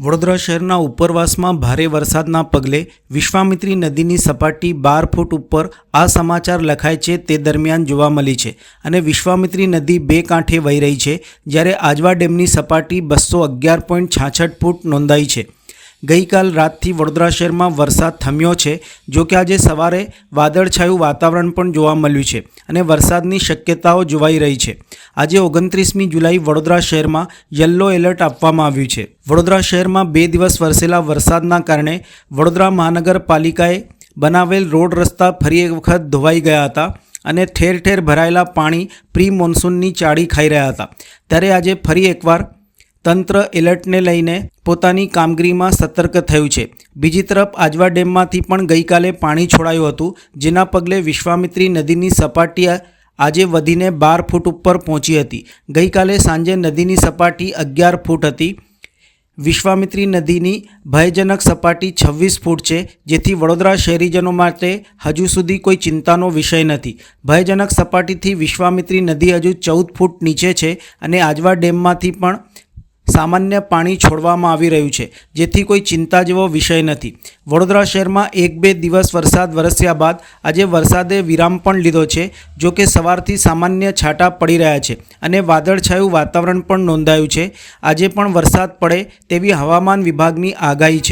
વડોદરા શહેરના ઉપરવાસમાં ભારે વરસાદના પગલે વિશ્વામિત્રી નદીની સપાટી બાર ફૂટ ઉપર આ સમાચાર લખાય છે તે દરમિયાન જોવા મળી છે અને વિશ્વામિત્રી નદી બે કાંઠે વહી રહી છે, જ્યારે આજવા ડેમની સપાટી બસો અગિયાર પોઈન્ટ છાછઠ ફૂટ નોંધાઈ છે. ગઈકાલ રાતથી વડોદરા શહેરમાં વરસાદ થમ્યો છે, જો કે આજે સવારે વાદળછાયું વાતાવરણ પણ જોવા મળ્યું છે અને વરસાદની શક્યતાઓ જોવાઈ રહી છે. આજે ઓગણત્રીસમી જુલાઈ વડોદરા શહેરમાં યલો એલર્ટ આપવામાં આવ્યું છે. વડોદરા શહેરમાં બે દિવસ વરસેલા વરસાદના કારણે વડોદરા મહાનગરપાલિકાએ બનાવેલ રોડ રસ્તા ફરી એક વખત ધોવાઈ ગયા હતા અને ઠેર ઠેર ભરાયેલા પાણી પ્રી મોન્સૂનની ચાળી ખાઈ રહ્યા હતા. ત્યારે આજે ફરી એકવાર તંત્ર એલર્ટને લઈને પોતાની કામગીરીમાં સતર્ક થયું છે. બીજી તરફ, આજવા ડેમમાંથી પણ ગઈકાલે પાણી છોડાયું હતું, જેના પગલે વિશ્વામિત્રી નદીની સપાટી આજે વધીને બાર ફૂટ ઉપર પહોંચી હતી. ગઈકાલે સાંજે નદીની સપાટી અગિયાર ફૂટ હતી. વિશ્વામિત્રી નદીની ભયજનક સપાટી છવ્વીસ ફૂટ છે, જેથી વડોદરા શહેરીજનો માટે હજુ સુધી કોઈ ચિંતાનો વિષય નથી. ભયજનક સપાટીથી વિશ્વામિત્રી નદી હજુ ચૌદ ફૂટ નીચે છે અને આજવા ડેમમાંથી પણ સામાન્ય પાણી છોડવામાં આવી રહ્યું છે, જેથી કોઈ ચિંતા જેવો વિષય નથી. વડોદરા શહેરમાં એક બે દિવસ વરસાદ વરસ્યા બાદ આજે વરસાદે વિરામ પણ લીધો છે, જો કે સવારથી સામાન્ય છાંટા પડી રહ્યા છે અને વાદળછાયું વાતાવરણ પણ નોંધાયું છે. આજે પણ વરસાદ પડે તેવી હવામાન વિભાગની આગાહી છે.